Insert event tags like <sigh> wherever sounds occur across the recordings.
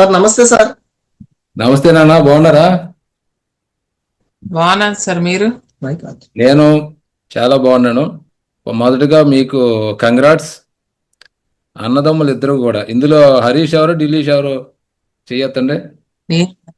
Sir నమస్తే sir. నమస్తే నాన్న బాగున్నారా? బాగున్నాను సార్ మీరు? నేను చాలా బాగున్నాను. మొదటగా మీకు కంగ్రాట్స్ అన్నదమ్ములు ఇద్దరు కూడా. ఇందులో హరీష్ ఎవరు ఢిల్లీష్ ఎవరు చెయ్యొద్దండి నే-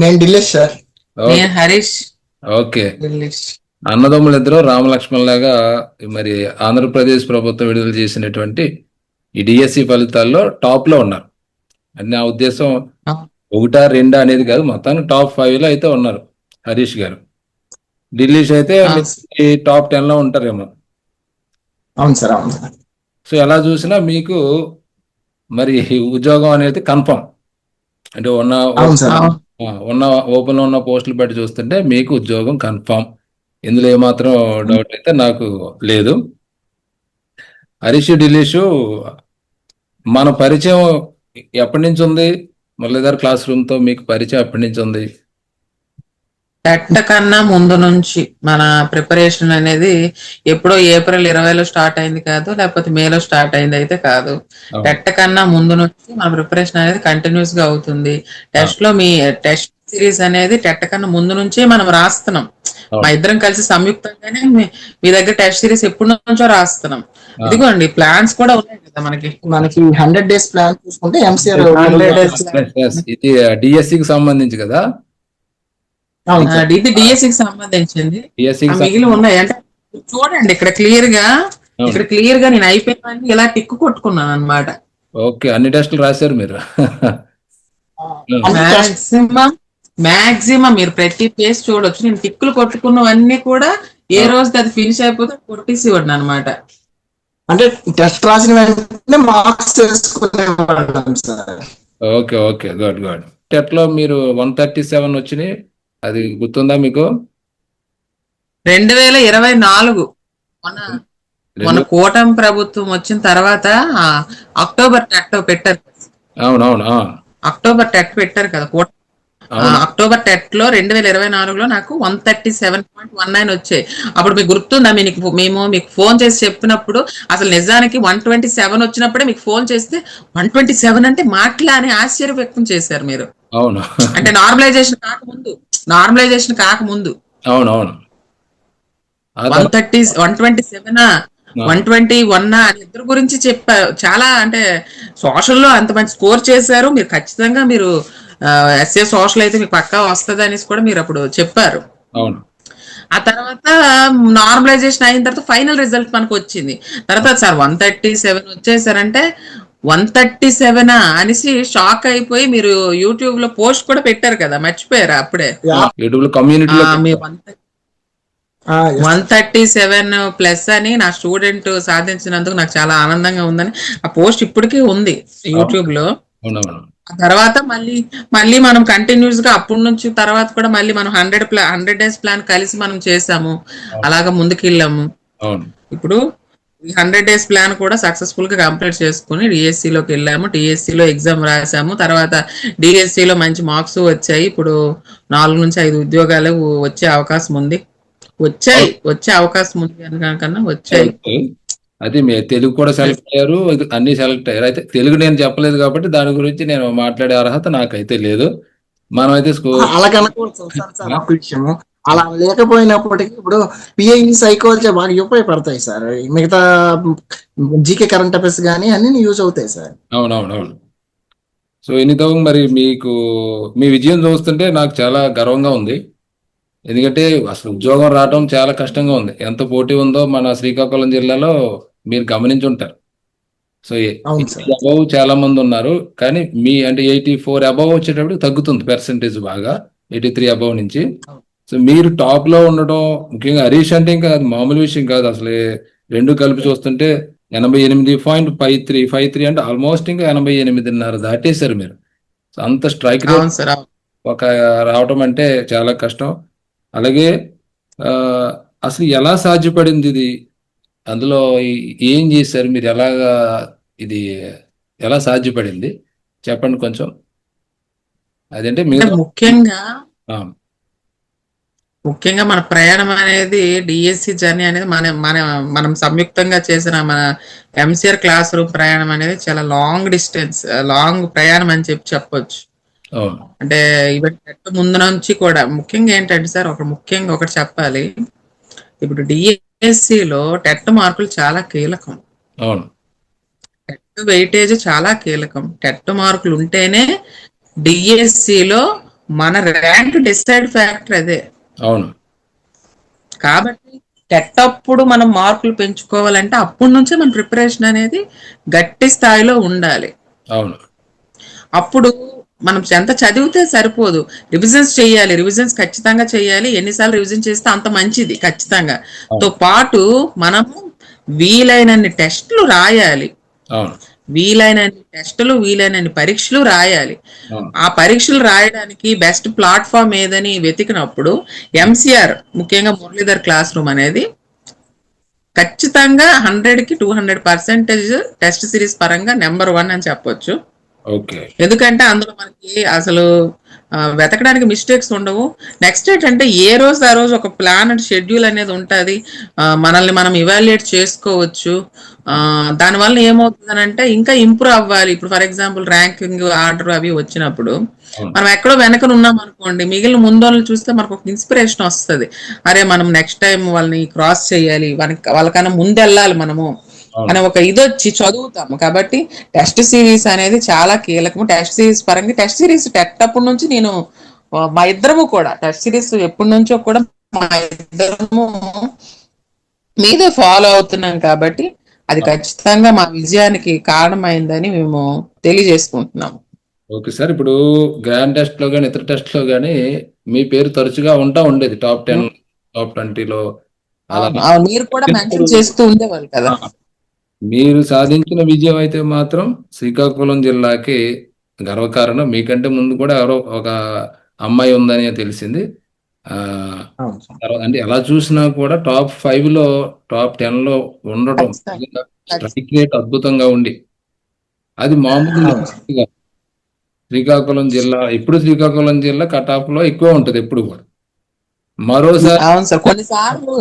నేను ఢిల్లీష్ సార్. నేను హరీష్. ఓకే. అన్నదమ్ములు ఇద్దరు రామలక్ష్మణ్ లాగా మరి ఆంధ్రప్రదేశ్ ప్రభుత్వం విడుదల చేసినటువంటి ఈ డిఎస్సి ఫలితాల్లో టాప్లో ఉన్నారు. అని నా ఉద్దేశం. ఒకటా రెండా అనేది కాదు మొత్తానికి టాప్ ఫైవ్లో అయితే ఉన్నారు హరీష్ గారు. ఢిల్లీష్ అయితే టాప్ టెన్లో ఉంటారేమో. అవును సార్ అవును సార్. సో ఎలా చూసినా మీకు మరి ఉద్యోగం అనేది కన్ఫర్మ్. అంటే ఉన్న ఉన్న ఓపెన్లో ఉన్న పోస్టులు బట్టి చూస్తుంటే మీకు ఉద్యోగం కన్ఫర్మ్. ఇందులో ఏమాత్రం డౌట్ అయితే నాకు లేదు. హరీష్ ఢిల్లీషు మన పరిచయం ఎప్పటి నుంచి ఉంది? మురళీధర్ క్లాస్ రూమ్తో మీకు పరిచయం ఎప్పటి నుంచి ఉంది? టెట్ కన్నా ముందు నుంచి మన ప్రిపరేషన్ అనేది ఎప్పుడో ఏప్రిల్ ఇరవైలో స్టార్ట్ అయింది కాదు లేకపోతే మేలో స్టార్ట్ అయింది అయితే కాదు. టెట్ కన్నా ముందు నుంచి మన ప్రిపరేషన్ అనేది కంటిన్యూస్గా అవుతుంది. టెస్ట్లో మీ టెస్ట్ సిరీస్ అనేది టెట్ కన్నా ముందు నుంచే మనం రాస్తున్నాం. మా ఇద్దరం కలిసి సంయుక్తంగానే మీ- దగ్గర టెస్ట్ సిరీస్ ఎప్పటి నుంచో రాస్తున్నాం. ఇదిగోండి ప్లాన్స్ కూడా ఉన్నాయి కదా మనకి మనకి హండ్రెడ్ డేస్ ప్లాన్ చూసుకుంటే ఎంసీఆర్ 100 days. Yes, yes. ఇది డిఎస్సి కి సంబంధించి కదా ఇది డిఎస్సి కి సంబంధించింది మిగిలి ఉన్నాయి అంటే చూడండి ఇక్కడ క్లియర్గా. ఇక్కడ క్లియర్గా నేను అయిపోయిన ఇలా టిక్ కొట్టుకున్నాను అనమాట ఓకే అన్ని టెస్టులు రాశారు మీరు మాక్సిమం మాక్సిమం మీరు ప్రతి పేజ్ చూడొచ్చు. నేను టిక్కులు కొట్టుకున్నవన్నీ కూడా ఏ రోజు అది ఫినిష్ అయిపోతే కొట్టేసి ఇవ్వండి అనమాట అంటే టెస్ట్ రాసిన వెంటనే marks sir. Okay okay. Good good. టెట్లో మీరు వన్ థర్టీ సెవెన్ వచ్చినాయి. అది గుర్తుందా మీకు? రెండు వేల ఇరవై నాలుగు. మన మన కూటమి ప్రభుత్వం వచ్చిన తర్వాత ఆ, అక్టోబర్ టెట్ పెట్టారు అవునవును ఆ, అక్టోబర్ టెట్ పెట్టారు కదా. కూట ఆ, అవును అక్టోబర్ టెట్లో రెండు వేల ఇరవై నాలుగులో నాకు one thirty seven point one nine వచ్చాయి. అప్పుడు మీకు గుర్తుందా? మీకు మేము మీకు ఫోన్ చేసి చెప్పినప్పుడు అసలు నిజానికి వన్ ట్వంటీ సెవెన్ వచ్చినప్పుడే మీకు ఫోన్ చేస్తే వన్ ట్వంటీ సెవెన్ అంటే మాటలా అని ఆశ్చర్య వ్యక్తం చేశారు మీరు. అవును. అంటే నార్మలైజేషన్ కాకముందు. నార్మలైజేషన్ కాకముందు. అవును అవును ఆ one thirty one twenty seven one twenty one అని ఇద్దరు గురించి చెప్పారు. చాలా అంటే సోషల్లో అంత మంచి స్కోర్ చేశారు. మీరు ఖచ్చితంగా మీరు ఎస్ఏ సోషల్ అయితే మీకు పక్కా వస్తుంది అనేసి కూడా మీరు అప్పుడు చెప్పారు. అవును. ఆ తర్వాత నార్మలైజేషన్ అయిన తర్వాత ఫైనల్ రిజల్ట్ మనకు వచ్చింది. తర్వాత సార్ వన్ థర్టీ సెవెన్ వచ్చేసారంటే వన్ థర్టీ సెవెన్ అనేసి షాక్ అయిపోయి మీరు యూట్యూబ్లో పోస్ట్ కూడా పెట్టారు కదా మర్చిపోయారా అప్పుడే? యూట్యూబ్లో కమ్యూనిటీలో ఆ, మీ వన్ థర్టీ సెవెన్ ప్లస్ అని నా స్టూడెంట్ సాధించినందుకు నాకు చాలా ఆనందంగా ఉందని ఆ పోస్ట్ ఇప్పటికీ ఉంది యూట్యూబ్లో తర్వాత మళ్ళీ మళ్ళీ మనం కంటిన్యూస్గా అప్పటి నుంచి తర్వాత కూడా మళ్ళీ మనం hundred plan hundred days plan కలిసి మనం చేసాము. అలాగా ముందుకు వెళ్ళాము అవును. ఇప్పుడు ఈ హండ్రెడ్ డేస్ ప్లాన్ కూడా సక్సెస్ఫుల్గా కంప్లీట్ చేసుకుని డిఎస్సి లోకి వెళ్ళాము. డిఎస్సి లో ఎగ్జామ్ రాసాము. తర్వాత డిఎస్సి లో మంచి మార్క్స్ వచ్చాయి. ఇప్పుడు నాలుగు నుంచి ఐదు ఉద్యోగాలు వచ్చే అవకాశం ఉంది. వచ్చాయి. వచ్చే అవకాశం ఉంది కనుక వచ్చాయి. అది మీ తెలుగు కూడా సెలెక్ట్ అయ్యారు అన్ని సెలెక్ట్ అయ్యారు. అయితే తెలుగు నేను చెప్పలేదు కాబట్టి దాని గురించి నేను మాట్లాడే అర్హత నాకైతే లేదు. మనం అయితే విషయము అలా లేకపోయినప్పటికీ ఇప్పుడు పిఐ సైకాలజీ బాగా ఉపయోగపడతాయి సార్. మిగతా జీకే కరెంట్ అఫైర్స్ కానీ అన్ని యూజ్ అవుతాయి సార్. అవునవునవును. సో ఎనితో మరి మీకు మీ విజయం చూస్తుంటే నాకు చాలా గర్వంగా ఉంది. ఎందుకంటే అసలు ఉద్యోగం రావడం చాలా కష్టంగా ఉంది. ఎంత పోటీ ఉందో మన శ్రీకాకుళం జిల్లాలో మీరు గమనించి ఉంటారు సో. అబౌవ్ చాలా మంది ఉన్నారు కానీ మీ అంటే ఎయిటీ ఫోర్ అబౌవ్ వచ్చేటప్పుడు తగ్గుతుంది పర్సంటేజ్ బాగా ఎయిటీ త్రీ అబౌవ్ నుంచి సో మీరు టాప్లో ఉండడం ముఖ్యంగా హరీష్ అంటే ఇంకా అది మామూలు విషయం కాదు అసలు రెండు కలిపి చూస్తుంటే ఎనభై ఎనిమిది point five three five three అంటే ఆల్మోస్ట్ ఇంకా ఎనభై ఎనిమిదిన్నర దాటేశారు మీరు. సో అంత స్ట్రైక్. ఒక రావటం అంటే చాలా కష్టం. అలాగే అసలు ఎలా సాధ్యపడింది ఇది? అందులో ఏం చేశారు? మీరు ఎలాగా ఇది ఎలా సాధ్యపడింది? చెప్పండి కొంచెం. అదంటే మీరు ముఖ్యంగా ముఖ్యంగా మన ప్రయాణం అనేది డిఎస్సి జర్నీ అనేది మన మన మనం సంయుక్తంగా చేసిన మన ఎంసీఆర్ క్లాస్ రూమ్ ప్రయాణం అనేది చాలా లాంగ్ డిస్టెన్స్ లాంగ్ ప్రయాణం అని చెప్పి చెప్పొచ్చు. అంటే టెట్ ముందు నుంచి కూడా ముఖ్యంగా ఏంటంటే సార్ ఒక ముఖ్యంగా ఒకటి చెప్పాలి. ఇప్పుడు DSC లో టెట్ మార్కులు చాలా కీలకం. అవును. టెట్ వెయిటేజ్ చాలా కీలకం. టెట్ మార్కులు ఉంటేనే DSC లో మన ర్యాంక్ డిసైడ్ ఫ్యాక్టర్ అదే. అవును. కాబట్టి టెట్ అప్పుడు మనం మార్కులు పెంచుకోవాలంటే అప్పటి నుంచే మన ప్రిపరేషన్ అనేది గట్టి స్థాయిలో ఉండాలి. అవును. అప్పుడు మనం ఎంత చదివితే సరిపోదు. రివిజన్స్ చేయాలి. రివిజన్స్ ఖచ్చితంగా చేయాలి. ఎన్నిసార్లు రివిజన్ చేస్తే అంత మంచిది ఖచ్చితంగా. తో పాటు మనము వీలైనన్ని టెస్టులు రాయాలి. వీలైనన్ని టెస్టులు వీలైనన్ని పరీక్షలు రాయాలి. ఆ పరీక్షలు రాయడానికి బెస్ట్ ప్లాట్ఫామ్ ఏదని వెతికినప్పుడు ఎంసీఆర్ ముఖ్యంగా మురళీధర్ క్లాస్ రూమ్ అనేది ఖచ్చితంగా హండ్రెడ్కి two hundred percentage test series పరంగా నెంబర్ వన్ అని చెప్పొచ్చు. ఎందుకంటే అందులో మనకి అసలు వెతకడానికి మిస్టేక్స్ ఉండవు. నెక్స్ట్ ఏంటంటే ఏ రోజు ఆ రోజు ఒక ప్లాన్ అండ్ షెడ్యూల్ అనేది ఉంటుంది మనల్ని మనం ఇవాల్యుయేట్ చేసుకోవచ్చు. దానివల్ల ఏమవుతుందనంటే ఇంకా ఇంప్రూవ్ అవ్వాలి. ఇప్పుడు ఫర్ ఎగ్జాంపుల్ ర్యాంకింగ్ ఆర్డర్ అవి వచ్చినప్పుడు. మనం ఎక్కడో వెనకన ఉన్నాం అనుకోండి మిగిలిన ముందోళ్ళని చూస్తే మనకు ఒక ఇన్స్పిరేషన్ వస్తుంది. అరే మనం నెక్స్ట్ టైం వాళ్ళని క్రాస్ చేయాలి వాళ్ళకి వాళ్ళకన్నా ముందు వెళ్ళాలి మనము. అనే ఒక ఇది వచ్చి చదువుతాము కాబట్టి టెస్ట్ సిరీస్ అనేది చాలా కీలకము. టెస్ట్ సిరీస్ పరంగా టెస్ట్ సిరీస్ టెట్ అప్పటి నుంచి నేను మా ఇద్దరము కూడా టెస్ట్ సిరీస్ ఎప్పటి నుంచో కూడా మా ఇద్దరము మీదే ఫాలో అవుతున్నాం కాబట్టి అది ఖచ్చితంగా మా విజయానికి కారణమైందని మేము తెలియజేసుకుంటున్నాము. ఓకే సార్ ఇప్పుడు గ్రాండ్ టెస్ట్లో కానీ ఇతర టెస్ట్లో కానీ మీ పేరు తరచుగా ఉంటా ఉండేది. టాప్ టెన్ టాప్ ట్వంటీలో మీరు కూడా మెన్షన్ చేస్తూ ఉండేవాళ్ళు కదా. మీరు సాధించిన విజయం అయితే మాత్రం శ్రీకాకుళం జిల్లాకి గర్వకారణం మీకంటే ముందు కూడా ఎవరో ఒక అమ్మాయి ఉందని తెలిసింది అంటే ఎలా చూసినా కూడా టాప్ ఫైవ్లో టాప్ టెన్లో ఉండటం ఖచ్చితంగా. స్ట్రైక్ రేట్ అద్భుతంగా ఉంది అది మామూలు అవును. కాదు. శ్రీకాకుళం జిల్లా ఇప్పుడు శ్రీకాకుళం జిల్లా కట్ ఆఫ్లో ఎక్కువ ఉంటది ఎప్పుడు కూడా మరోసారి అవును సార్. కొన్నిసార్లు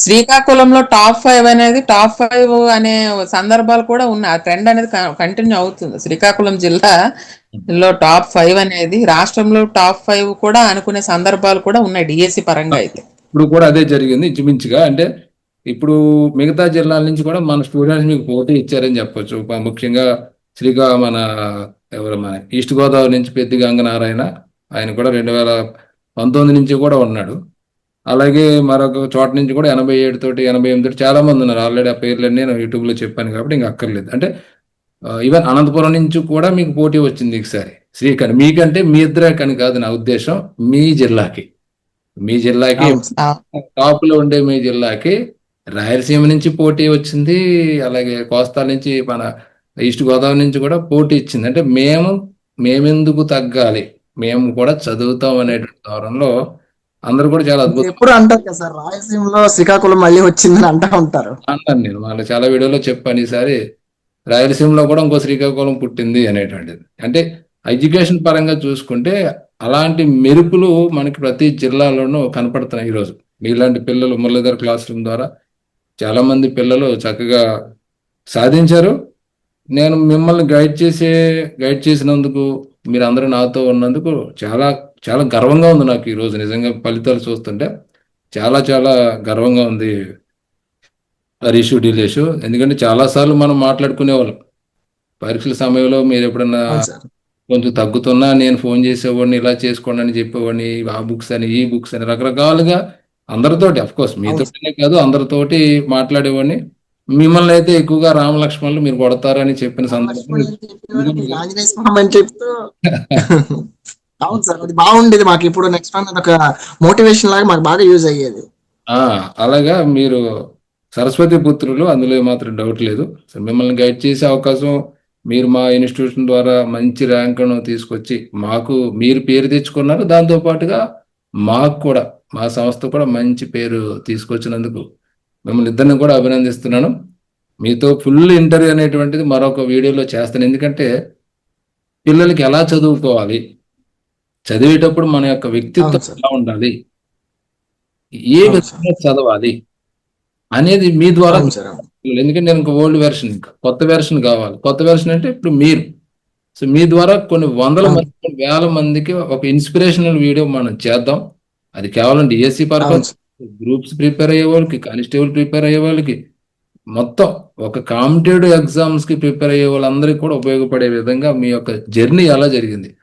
శ్రీకాకుళంలో టాప్ ఫైవ్ అనేది టాప్ ఫైవ్ అనే సందర్భాలు కూడా ఉన్నాయి. ఆ ట్రెండ్ అనేది కంటిన్యూ అవుతుంది. శ్రీకాకుళం జిల్లాలో టాప్ ఫైవ్ అనేది రాష్ట్రంలో టాప్ ఫైవ్ కూడా అనుకునే సందర్భాలు కూడా ఉన్నాయి డిఎస్సి పరంగా అయితే. ఇప్పుడు కూడా అదే జరిగింది ఇంచుమించుగా. అంటే ఇప్పుడు మిగతా జిల్లాల నుంచి కూడా మన స్టూడెంట్స్ మీకు పోటీ ఇచ్చారని చెప్పొచ్చు. ముఖ్యంగా శ్రీకా మన ఎవరు మన ఈస్ట్ గోదావరి నుంచి పెద్ది గంగనారాయణ ఆయన కూడా రెండు వేల పంతొమ్మిది నుంచి కూడా ఉన్నాడు. అలాగే మరొక చోట నుంచి కూడా ఎనభై ఏడు తోటి ఎనభై ఎనిమిది తోటి చాలా మంది ఉన్నారు. ఆల్రెడీ ఆ పేర్లన్నీ నేను యూట్యూబ్లో చెప్పాను కాబట్టి ఇంకా అక్కర్లేదు. అంటే ఈవెన్ అనంతపురం నుంచి కూడా మీకు పోటీ వచ్చింది ఈసారి. శ్రీకాంత్. మీకంటే మీ ఇద్దరే కానీ కాదు నా ఉద్దేశం మీ జిల్లాకి. మీ జిల్లాకి టాప్లో ఉండే మీ జిల్లాకి రాయలసీమ నుంచి పోటీ వచ్చింది. అలాగే కోస్తా నుంచి మన ఈస్ట్ గోదావరి నుంచి కూడా పోటీ ఇచ్చింది. అంటే మేము మేమెందుకు తగ్గాలి? మేము కూడా చదువుతాం అనేటువంటి ధోరణిలో అందరూ కూడా చాలా అద్భుతం ఎప్పుడు అంటారు కదా సార్ రాయలసీమలో శ్రీకాకుళం మళ్ళీ వచ్చిందని అంటా ఉంటారు. అన్నాను నేను వాళ్ళ చాలా వీడియోలో చెప్పాను ఈసారి రాయలసీమలో కూడా ఇంకో శ్రీకాకుళం పుట్టింది అనేటువంటిది. అంటే ఎడ్యుకేషన్ పరంగా చూసుకుంటే అలాంటి మెరుపులు మనకి ప్రతి జిల్లాలోనూ కనపడుతున్నాయి ఈరోజు. మీలాంటి పిల్లలు మురళీధర్ క్లాస్ రూమ్ ద్వారా చాలా మంది పిల్లలు చక్కగా సాధించారు. నేను మిమ్మల్ని గైడ్ చేసే గైడ్ చేసినందుకు మీరు అందరూ నాతో ఉన్నందుకు చాలా చాలా గర్వంగా ఉంది నాకు ఈరోజు నిజంగా ఫలితాలు చూస్తుంటే చాలా చాలా గర్వంగా ఉంది హరీషు డిలేషు. ఎందుకంటే చాలా సార్లు మనం మాట్లాడుకునేవాళ్ళం పరీక్షల సమయంలో మీరు ఎప్పుడన్నా కొంచెం తగ్గుతున్నా నేను ఫోన్ చేసేవాడిని ఇలా చేసుకోండి అని చెప్పేవాడిని ఆ బుక్స్ అని ఈ బుక్స్ అని రకరకాలుగా అందరితోటి అఫ్ కోర్స్ మీతోనే కాదు అందరితోటి మాట్లాడేవాడిని. మిమ్మల్ని అయితే ఎక్కువగా రామలక్ష్మణులు మీరు కొడతారని చెప్పిన సందర్భం చెప్తూ <laughs> అవును సార్ అది బాగుండేది మాకు. ఇప్పుడు నెక్స్ట్ ఒక మోటివేషన్ లాగా మాకు బాగా యూజ్ అయ్యేది. అలాగా మీరు సరస్వతి పుత్రులు అందులో మాత్రం డౌట్ లేదు. మిమ్మల్ని గైడ్ చేసే అవకాశం మీరు మా ఇన్స్టిట్యూషన్ ద్వారా మంచి ర్యాంకును తీసుకొచ్చి మాకు మీరు పేరు తెచ్చుకున్నారు. దాంతో పాటుగా మాకు కూడా మా సంస్థ కూడా మంచి పేరు తీసుకొచ్చినందుకు మిమ్మల్ని ఇద్దరిని కూడా అభినందిస్తున్నాను. మీతో ఫుల్ ఇంటర్వ్యూ అనేటువంటిది మరొక వీడియోలో చేస్తాను. ఎందుకంటే పిల్లలకి ఎలా చదువుకోవాలి? చదివేటప్పుడు మన యొక్క వ్యక్తిత్వం. ఎలా ఉండాలి? ఏ విధంగా చదవాలి? అనేది మీ ద్వారా. ఎందుకంటే నేను ఓల్డ్ వెర్షన్ కొత్త వెర్షన్ కావాలి. కొత్త వెర్షన్ అంటే ఇప్పుడు మీరు. సో మీ ద్వారా కొన్ని వందల. మంది వేల మందికి ఒక ఇన్స్పిరేషనల్ వీడియో మనం చేద్దాం. అది కేవలం డిఎస్సి అవును పర్పస్. గ్రూప్స్ ప్రిపేర్ అయ్యే వాళ్ళకి కానిస్టేబుల్ ప్రిపేర్ అయ్యే వాళ్ళకి మొత్తం ఒక కాంపిటేటివ్ ఎగ్జామ్స్కి ప్రిపేర్ అయ్యే వాళ్ళందరికీ కూడా ఉపయోగపడే విధంగా మీ యొక్క జర్నీ ఎలా జరిగింది?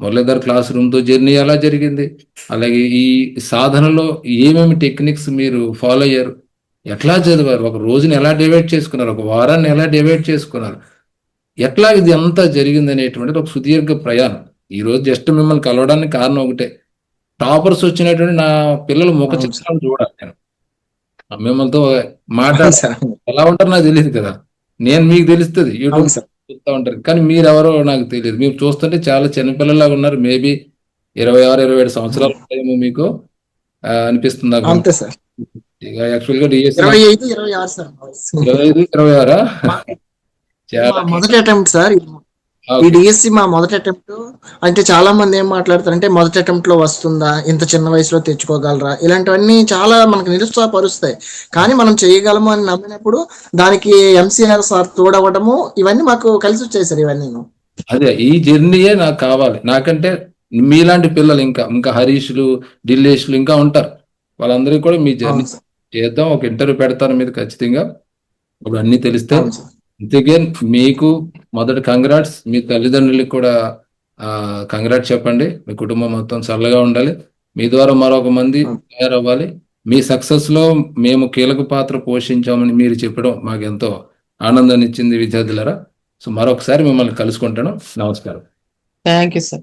మురళీధర్ క్లాస్ రూమ్తో జర్నీ ఎలా జరిగింది? అలాగే ఈ సాధనలో ఏమేమి టెక్నిక్స్ మీరు ఫాలో అయ్యారు? ఎట్లా చదివారు? ఒక రోజుని ఎలా డివైడ్ చేసుకున్నారు? ఒక వారాన్ని ఎలా డివైడ్ చేసుకున్నారు? ఎట్లా ఇది అంతా జరిగింది అనేటువంటిది ఒక సుదీర్ఘ ప్రయాణం. ఈ రోజు జస్ట్ మిమ్మల్ని కలవడానికి కారణం ఒకటే. టాపర్స్ వచ్చినటువంటి నా పిల్లల ముఖ. చిత్రాలు చూడాలి నేను. మిమ్మల్తో మాట అవును సార్. అవును. ఎలా ఉంటారో నాకు తెలియదు కదా. నేను మీకు తెలుస్తుంది. యూట్యూబ్ చూస్తూ ఉంటారు. కానీ మీరు ఎవరో నాకు తెలియదు. మీరు చూస్తుంటే చాలా చిన్నపిల్లలాగా ఉన్నారు. మేబీ ఇరవై ఆరు ఇరవై ఏడు సంవత్సరాలు ఉంటాయేమో మీకు అనిపిస్తుంది నాకు. అంతే సార్. యాక్చువల్గా ఇరవై ఐదు ఇరవై ఆరు సార్. నా వయసు. ఇరవై ఐదు ఇరవై ఆరా? మా చాలా మొదటి అటెంప్ట్ సార్. ఈ. డిఎస్సి మా మొదటి అటెంప్ట్ అంటే చాలా మంది ఏం మాట్లాడతారంటే మొదటి అటెంప్ట్లో వస్తుందా? ఇంత చిన్న వయసులో తెచ్చుకోగలరా? ఇలాంటివన్నీ చాలా మనకు నిరుత్సాహపరుస్తాయి. కానీ మనం చేయగలము అని నమ్మినప్పుడు దానికి ఎంసీఆర్ సార్ తోడవడము ఇవన్నీ మాకు కలిసి వచ్చాయి సార్ ఇవన్నీ. అదే ఈ జర్నీయే నాకు కావాలి. నాకంటే మీలాంటి పిల్లలు ఇంకా ఇంకా హరీష్లు ఢిల్లేష్లు ఇంకా ఉంటారు. వాళ్ళందరికీ కూడా మీ జర్నీ చేద్దాం. ఒక ఇంటర్వ్యూ పెడతాను మీరు ఖచ్చితంగా. ఇప్పుడు అన్ని తెలిస్తే అందుకే మీకు మొదటి కంగ్రాట్స్ మీ తల్లిదండ్రులకు కూడా కంగ్రాట్స్ చెప్పండి. మీ కుటుంబం మొత్తం చల్లగా ఉండాలి. మీ ద్వారా మరొక మంది తయారవ్వాలి. మీ సక్సెస్లో మేము కీలక పాత్ర పోషించామని మీరు చెప్పడం మాకు ఎంతో ఆనందాన్ని ఇచ్చింది విద్యార్థులరా. సో మరొకసారి మిమ్మల్ని కలుసుకుంటాను. నమస్కారం. Thank you sir